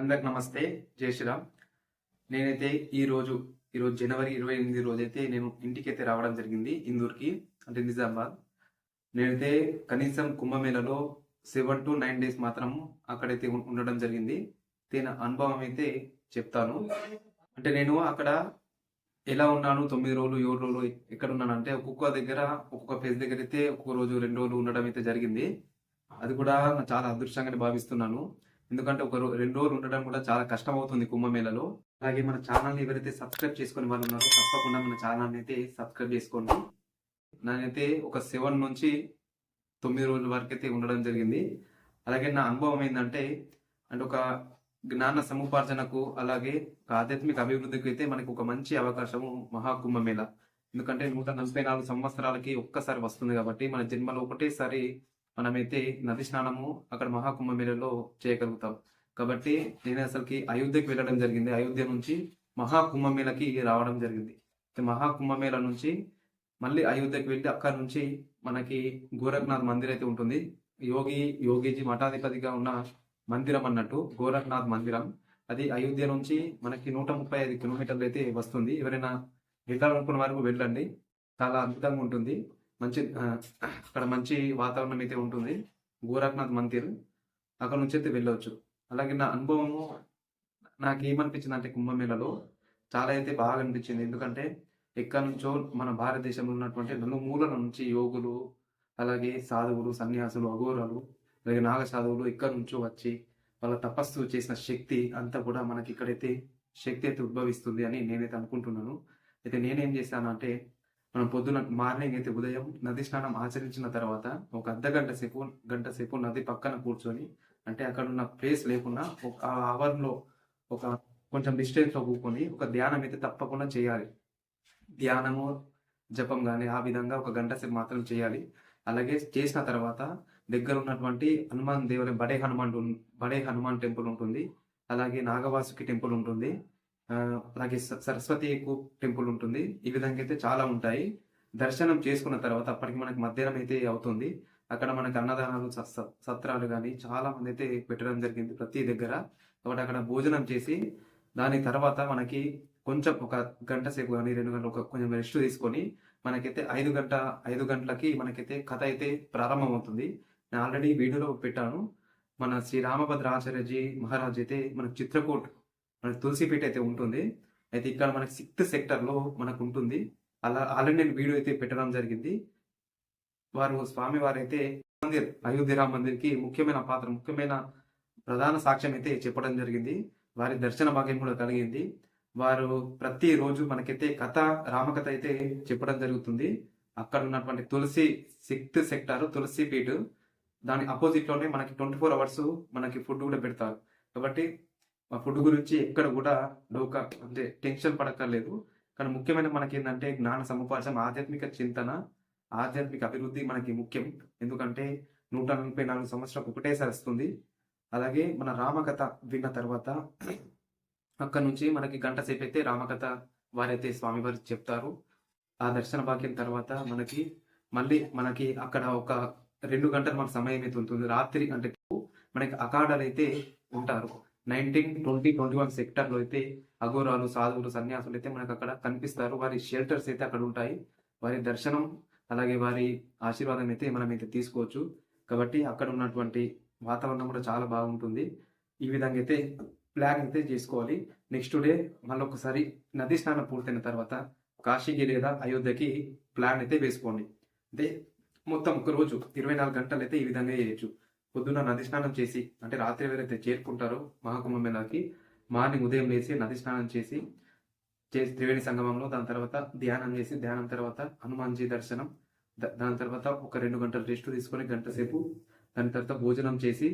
అందరికి నమస్తే జై శ్రీరామ్. నేనైతే ఈ రోజు ఈరోజు జనవరి ఇరవై ఎనిమిది రోజైతే నేను ఇంటికి అయితే రావడం జరిగింది ఇందూర్కి అంటే నిజామాబాద్. నేనైతే కనీసం కుంభమేళలో సెవెన్ టు నైన్ డేస్ మాత్రం అక్కడైతే ఉండడం జరిగింది. దీని అనుభవం అయితే చెప్తాను. అంటే నేను అక్కడ ఎలా ఉన్నాను తొమ్మిది రోజులు ఏడు రోజులు ఎక్కడ ఉన్నాను అంటే ఒక్కొక్క దగ్గర ఒక్కొక్క ఫేజ్ దగ్గర అయితే ఒక్కొక్క రోజు రెండు రోజులు ఉండడం అయితే జరిగింది. అది కూడా చాలా అదృష్టంగానే భావిస్తున్నాను. ఎందుకంటే ఒక రెండు రోజులు ఉండడం కూడా చాలా కష్టం అవుతుంది కుంభమేళలో. అలాగే మన ఛానల్ని ఎవరైతే సబ్స్క్రైబ్ చేసుకుని వాళ్ళు ఉన్నారో తప్పకుండా మన ఛానల్ని అయితే సబ్స్క్రైబ్ చేసుకోండి. నేనైతే ఒక సెవెన్ నుంచి తొమ్మిది రోజుల వరకు అయితే ఉండడం జరిగింది. అలాగే నా అనుభవం ఏంటంటే అంటే ఒక జ్ఞాన సముపార్జనకు అలాగే ఒక ఆధ్యాత్మిక అభివృద్ధికి అయితే మనకు ఒక మంచి అవకాశము మహాకుంభమేళ. ఎందుకంటే నూట నలభై నాలుగు సంవత్సరాలకి ఒక్కసారి వస్తుంది కాబట్టి మన జన్మలో ఒకటేసారి మనమైతే నది స్నానము అక్కడ మహాకుంభమేళలో చేయగలుగుతాం. కాబట్టి నేను అసలుకి అయోధ్యకి వెళ్ళడం జరిగింది. అయోధ్య నుంచి మహాకుంభమేళకి రావడం జరిగింది. అయితే మహాకుంభమేళ నుంచి మళ్ళీ అయోధ్యకి వెళ్ళి అక్కడ నుంచి మనకి గోరఖ్నాథ్ మందిర్ అయితే ఉంటుంది. యోగి యోగిజీ మఠాధిపతిగా ఉన్న మందిరం అన్నట్టు గోరఖ్నాథ్ మందిరం. అది అయోధ్య నుంచి మనకి నూట ముప్పై ఐదు కిలోమీటర్లు అయితే వస్తుంది. ఎవరైనా వెళ్ళాలనుకున్న వరకు వెళ్ళండి. చాలా అద్భుతంగా ఉంటుంది. మంచి అక్కడ మంచి వాతావరణం అయితే ఉంటుంది. గోరఖ్నాథ్ మందిర్ అక్కడ నుంచి అయితే వెళ్ళవచ్చు అలాగే నా అనుభవము నాకు ఏమనిపించింది అంటే కుంభమేళలో చాలా అయితే బాగా అనిపించింది. ఎందుకంటే ఎక్కడి నుంచో మన భారతదేశంలో ఉన్నటువంటి నలుమూలల నుంచి యోగులు అలాగే సాధువులు సన్యాసులు అఘోరాలు అలాగే నాగ సాధువులు ఎక్కడి నుంచో వచ్చి వాళ్ళ తపస్సు చేసిన శక్తి అంతా కూడా మనకి ఇక్కడైతే శక్తి అయితే ఉద్భవిస్తుంది అని నేనైతే అనుకుంటున్నాను. అయితే నేనేం చేశాను అంటే మనం పొద్దున మార్నింగ్ అయితే ఉదయం నది స్నానం ఆచరించిన తర్వాత ఒక అర్ధ గంట సేపు గంట సేపు నది పక్కన కూర్చొని అంటే అక్కడ ఉన్న ప్లేస్ లేకుండా ఒక అవర్లో ఒక కొంచెం డిస్టెన్స్లో కూర్చొని ఒక ధ్యానం అయితే తప్పకుండా చేయాలి. ధ్యానము జపం కానీ ఆ విధంగా ఒక గంట సేపు మాత్రం చేయాలి. అలాగే చేసిన తర్వాత దగ్గర ఉన్నటువంటి హనుమాన్ దేవుని బడే హనుమాన్ బడే హనుమాన్ టెంపుల్ ఉంటుంది. అలాగే నాగవాసుకి టెంపుల్ ఉంటుంది. అలాగే స- సరస్వతి ఎక్కువ టెంపుల్ ఉంటుంది. ఈ విధంగా అయితే చాలా ఉంటాయి. దర్శనం చేసుకున్న తర్వాత అప్పటికి మనకి మధ్యాహ్నం అయితే అవుతుంది. అక్కడ మనకి అన్నదానాలు స- సత్రాలు కానీ చాలా మంది అయితే పెట్టడం జరిగింది ప్రతి దగ్గర. కాబట్టి అక్కడ భోజనం చేసి దాని తర్వాత మనకి కొంచెం ఒక గంట సేపు కానీ రెండు గంటలు ఒక కొంచెం రెస్ట్ తీసుకొని మనకైతే ఐదు గంట ఐదు గంటలకి మనకైతే కథ అయితే ప్రారంభమవుతుంది. నేను ఆల్రెడీ వీడియోలో పెట్టాను. మన శ్రీ రామభద్ర ఆచార్యజీ మహారాజ్ అయితే మనకు చిత్రకూట్ మనకి తులసిపేట అయితే ఉంటుంది. అయితే ఇక్కడ మనకి సిక్స్త్ సెక్టర్లో మనకు ఉంటుంది. అలా ఆల్రెడీ నేను వీడియో అయితే పెట్టడం జరిగింది. వారు స్వామి వారైతే మందిర్ అయోధ్య రామ మందిర్కి ముఖ్యమైన పాత్ర ముఖ్యమైన ప్రధాన సాక్ష్యం అయితే చెప్పడం జరిగింది. వారి దర్శన భాగ్యం కూడా కలిగింది. వారు ప్రతి రోజు మనకైతే కథ రామకథ అయితే చెప్పడం జరుగుతుంది. అక్కడ ఉన్నటువంటి తులసి సిక్స్త్ సెక్టార్ తులసి పీఠ్ దాని అపోజిట్లోనే మనకి ట్వంటీ ఫోర్ అవర్స్ మనకి ఫుడ్ కూడా పెడతారు. కాబట్టి ఫుడ్ గురించి ఎక్కడ కూడా డోక అంటే టెన్షన్ పడక్కర్లేదు. కానీ ముఖ్యమైన మనకి ఏంటంటే జ్ఞాన సముపార్జన ఆధ్యాత్మిక చింతన ఆధ్యాత్మిక అభివృద్ధి మనకి ముఖ్యం. ఎందుకంటే నూట నలభై నాలుగు సంవత్సరాలు ఒకటేసారి వస్తుంది. అలాగే మన రామకథ విన్న తర్వాత అక్కడ నుంచి మనకి గంట సేపు అయితే రామకథ వారైతే స్వామివారు చెప్తారు. ఆ దర్శన భాగ్యం తర్వాత మనకి మళ్ళీ మనకి అక్కడ ఒక రెండు గంటలు మన సమయం అయితే ఉంటుంది. రాత్రి అంటే మనకి అకాడలు అయితే ఉంటారు. నైన్టీన్ ట్వంటీ ట్వంటీ వన్ సెక్టర్లో అయితే అఘోరాలు సాధువులు సన్యాసులు అయితే మనకు అక్కడ కనిపిస్తారు. వారి షెల్టర్స్ అయితే అక్కడ ఉంటాయి. వారి దర్శనం అలాగే వారి ఆశీర్వాదం అయితే మనం అయితే తీసుకోవచ్చు. కాబట్టి అక్కడ ఉన్నటువంటి వాతావరణం కూడా చాలా బాగుంటుంది. ఈ విధంగా అయితే ప్లాన్ అయితే చేసుకోవాలి. నెక్స్ట్ డే మళ్ళీ ఒకసారి నది స్నానం పూర్తయిన తర్వాత కాశీకి లేదా అయోధ్యకి ప్లాన్ అయితే వేసుకోండి. అంటే మొత్తం ఒక రోజు ఇరవై నాలుగు గంటలు అయితే ఈ విధంగా చేయొచ్చు. పొద్దున్న నది స్నానం చేసి అంటే రాత్రి ఎవరైతే చేరుకుంటారో మహాకుంభమేళాకి మార్నింగ్ ఉదయం లేచి నది స్నానం చేసి చేసి త్రివేణి సంగమంలో దాని తర్వాత ధ్యానం చేసి ధ్యానం తర్వాత హనుమాన్జీ దర్శనం దాని తర్వాత ఒక రెండు గంటలు రెస్ట్ తీసుకొని గంట సేపు దాని తర్వాత భోజనం చేసి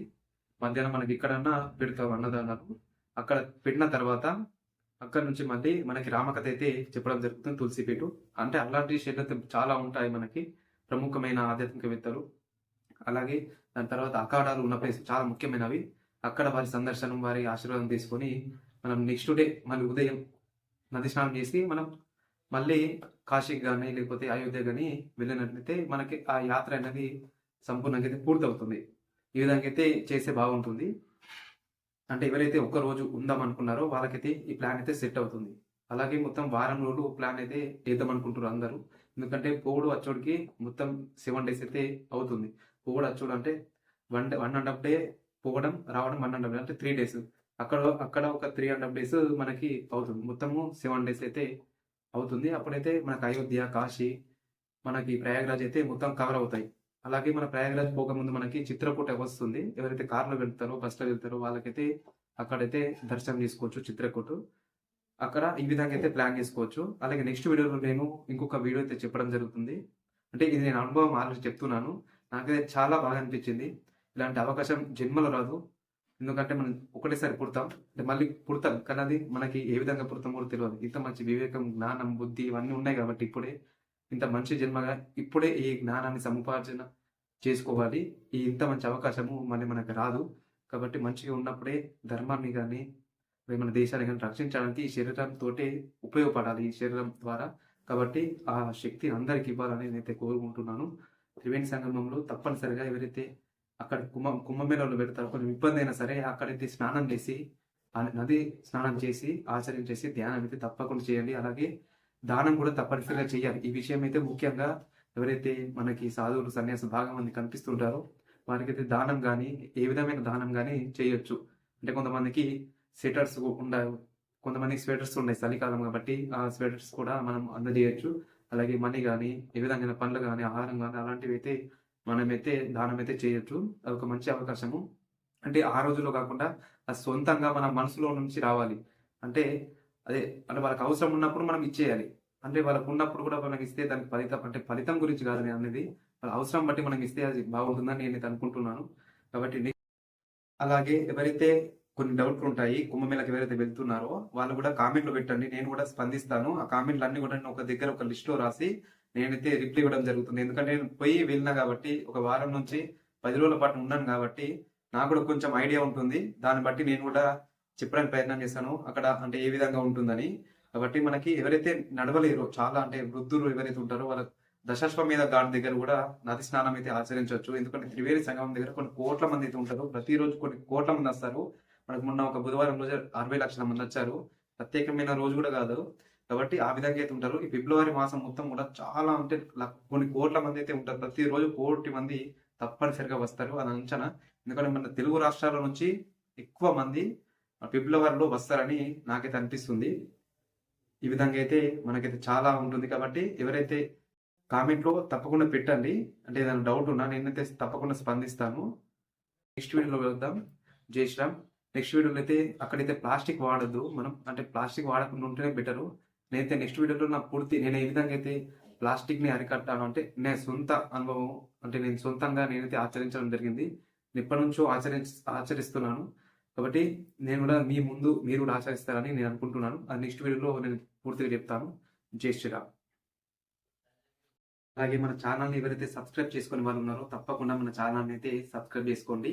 మధ్యాహ్నం మనకి ఎక్కడన్నా పెడతాం అన్నదానాలు. అక్కడ పెట్టిన తర్వాత అక్కడ నుంచి మళ్ళీ మనకి రామకథ అయితే చెప్పడం జరుగుతుంది తులసిపేటు. అంటే అలాంటి షెడ్ అయితే చాలా ఉంటాయి మనకి ప్రముఖమైన ఆధ్యాత్మికవేత్తలు. అలాగే దాని తర్వాత అఖాడాలు ఉన్న ప్లేస్ చాలా ముఖ్యమైనవి. అక్కడ వారి సందర్శనం వారి ఆశీర్వాదం తీసుకొని మనం నెక్స్ట్ డే మళ్ళీ ఉదయం నది స్నానం చేసి మనం మళ్ళీ కాశీకి కానీ లేకపోతే అయోధ్య కానీ వెళ్ళినట్లయితే మనకి ఆ యాత్ర అనేది సంపూర్ణంగా అయితే పూర్తవుతుంది. ఈ విధంగా అయితే చేస్తే బాగుంటుంది. అంటే ఎవరైతే ఒక్కరోజు రోజు ఉందాం అనుకున్నారో వాళ్ళకైతే ఈ ప్లాన్ అయితే సెట్ అవుతుంది. అలాగే మొత్తం వారం రోజులు ప్లాన్ అయితే చేద్దాం అనుకుంటున్నారు అందరూ. ఎందుకంటే పోడు వచ్చోడికి మొత్తం సెవెన్ డేస్ అయితే అవుతుంది. పోవడం చూడంటే అంటే one day one and half day పోవడం రావడం వన్ అండ్ హాఫ్ డే అంటే త్రీ డేస్ అక్కడ అక్కడ ఒక త్రీ అండ్ హాఫ్ డేస్ మనకి అవుతుంది. మొత్తము సెవెన్ డేస్ అయితే అవుతుంది. అప్పుడైతే మనకి అయోధ్య కాశీ మనకి ప్రయాగరాజ్ అయితే మొత్తం కవర్ అవుతాయి. అలాగే మన ప్రయాగరాజ్ పోకముందు మనకి చిత్రకూట వస్తుంది. ఎవరైతే కార్లో వెళ్తారో బస్సులో వెళ్తారో వాళ్ళకైతే అక్కడైతే దర్శనం చేసుకోవచ్చు చిత్రకూట. అక్కడ ఈ విధంగా అయితే ప్లాన్ చేసుకోవచ్చు. అలాగే నెక్స్ట్ వీడియోలో నేను ఇంకొక వీడియో అయితే చెప్పడం జరుగుతుంది. అంటే ఇది నేను అనుభవం ఆల్రెడీ చెప్తున్నాను. నాకైతే చాలా బాగా అనిపించింది. ఇలాంటి అవకాశం జన్మలో రాదు. ఎందుకంటే మనం ఒకటేసారి పుడతాం. అంటే మళ్ళీ పుడతాం. కానీ అది మనకి ఏ విధంగా పుడతామో తెలియదు ఇంత మంచి వివేకం జ్ఞానం బుద్ధి ఇవన్నీ ఉన్నాయి కాబట్టి ఇప్పుడే ఇంత మంచి జన్మగా ఇప్పుడే ఈ జ్ఞానాన్ని సముపార్జన చేసుకోవాలి. ఈ ఇంత మంచి అవకాశము మళ్ళీ మనకు రాదు. కాబట్టి మంచిగా ఉన్నప్పుడే ధర్మాన్ని కానీ మన దేశాన్ని కానీ రక్షించడానికి ఈ శరీరంతో ఉపయోగపడాలి. ఈ శరీరం ద్వారా. కాబట్టి ఆ శక్తి అందరికి ఇవ్వాలని నేనైతే కోరుకుంటున్నాను. త్రివేణి సంగమంలో తప్పనిసరిగా ఎవరైతే అక్కడ కుంభ కుంభమేళలో పెడతారో కొంచెం ఇబ్బంది అయినా సరే అక్కడైతే స్నానం చేసి ఆ నది స్నానం చేసి ఆచరించేసి ధ్యానం అయితే తప్పకుండా చేయండి. అలాగే దానం కూడా తప్పనిసరిగా చేయాలి. ఈ విషయం అయితే ముఖ్యంగా ఎవరైతే మనకి సాధువులు సన్యాసం బాగా మంది కనిపిస్తుంటారో వారికైతే దానం కానీ ఏ విధమైన దానం కానీ చేయొచ్చు. అంటే కొంతమందికి స్వెటర్స్ ఉండవు కొంతమంది స్వెటర్స్ ఉన్నాయి చలికాలం కాబట్టి ఆ స్వెటర్స్ కూడా మనం అందజేయచ్చు. అలాగే మనీ కానీ ఏ విధంగా పండ్లు కానీ ఆహారం కానీ అలాంటివి అయితే మనమైతే దానం అయితే చేయొచ్చు. అది ఒక మంచి అవకాశము. అంటే ఆ రోజుల్లో కాకుండా అది సొంతంగా మన మనసులో నుంచి రావాలి. అంటే అదే అంటే వాళ్ళకి అవసరం ఉన్నప్పుడు మనం ఇచ్చేయాలి. అంటే వాళ్ళకు ఉన్నప్పుడు కూడా మనకి ఇస్తే దానికి ఫలితం అంటే ఫలితం గురించి కాదు నేను అనేది. వాళ్ళ అవసరం బట్టి మనకి ఇస్తే అది బాగుంటుందని నేను అనుకుంటున్నాను. కాబట్టి అలాగే ఎవరైతే కొన్ని డౌట్లు ఉంటాయి కుంభమేళకి ఎవరైతే వెళ్తున్నారో వాళ్ళు కూడా కామెంట్లు పెట్టండి నేను కూడా స్పందిస్తాను. ఆ కామెంట్లు అన్ని కూడా నేను ఒక దగ్గర ఒక లిస్ట్లో రాసి నేనైతే రిప్లై ఇవ్వడం జరుగుతుంది. ఎందుకంటే నేను పోయి వెళ్ళినా కాబట్టి ఒక వారం నుంచి పది రోజుల పాటు ఉన్నాను కాబట్టి నాకు కూడా కొంచెం ఐడియా ఉంటుంది. దాన్ని బట్టి నేను కూడా చెప్పడానికి ప్రయత్నం చేశాను అక్కడ అంటే ఏ విధంగా ఉంటుందని. కాబట్టి మనకి ఎవరైతే నడవలేరో చాలా అంటే వృద్ధులు ఎవరైతే ఉంటారో వాళ్ళ దశాశ్వమేధ ఘాట్ దగ్గర కూడా నది స్నానం అయితే ఆచరించవచ్చు. ఎందుకంటే త్రివేణి సంగమం దగ్గర కొన్ని కోట్ల మంది అయితే ఉంటారు. ప్రతిరోజు కొన్ని కోట్ల మంది వస్తారు. మనకు మొన్న ఒక బుధవారం రోజు అరవై లక్షల మంది వచ్చారు. ప్రత్యేకమైన రోజు కూడా కాదు. కాబట్టి ఆ విధంగా అయితే ఉంటారు. ఈ ఫిబ్రవరి మాసం మొత్తం కూడా చాలా అంటే కొన్ని కోట్ల మంది అయితే ఉంటారు. ప్రతిరోజు కోటి మంది తప్పనిసరిగా వస్తారు అది అంచనా. ఎందుకంటే మన తెలుగు రాష్ట్రాల నుంచి ఎక్కువ మంది ఫిబ్రవరిలో వస్తారని నాకైతే అనిపిస్తుంది. ఈ విధంగా అయితే మనకైతే చాలా ఉంటుంది కాబట్టి ఎవరైతే కామెంట్లో తప్పకుండా పెట్టండి. అంటే ఏదైనా డౌట్ ఉన్నా నేనైతే తప్పకుండా స్పందిస్తాను. నెక్స్ట్ వీడియోలో వెళ్దాం జై శ్రీరామ్. నెక్స్ట్ వీడియోలో అయితే అక్కడైతే ప్లాస్టిక్ వాడద్దు. మనం అంటే ప్లాస్టిక్ వాడకుండా ఉంటేనే బెటరు నేనైతే నెక్స్ట్ వీడియోలో నా పూర్తి నేను ఏ విధంగా అయితే ప్లాస్టిక్ని అరికట్టాను అంటే నేను సొంత అనుభవం అంటే నేను సొంతంగా నేనైతే ఆచరించడం జరిగింది. నేను ఎప్పటి నుంచో ఆచరి ఆచరిస్తున్నాను. కాబట్టి నేను కూడా మీ ముందు మీరు కూడా ఆచరిస్తారని నేను అనుకుంటున్నాను. ఆ నెక్స్ట్ వీడియోలో నేను పూర్తిగా చెప్తాను. జై శ్రీరామ్. అలాగే మన ఛానల్ని ఎవరైతే సబ్స్క్రైబ్ చేసుకునే వాళ్ళు ఉన్నారో తప్పకుండా మన ఛానల్ని అయితే సబ్స్క్రైబ్ చేసుకోండి.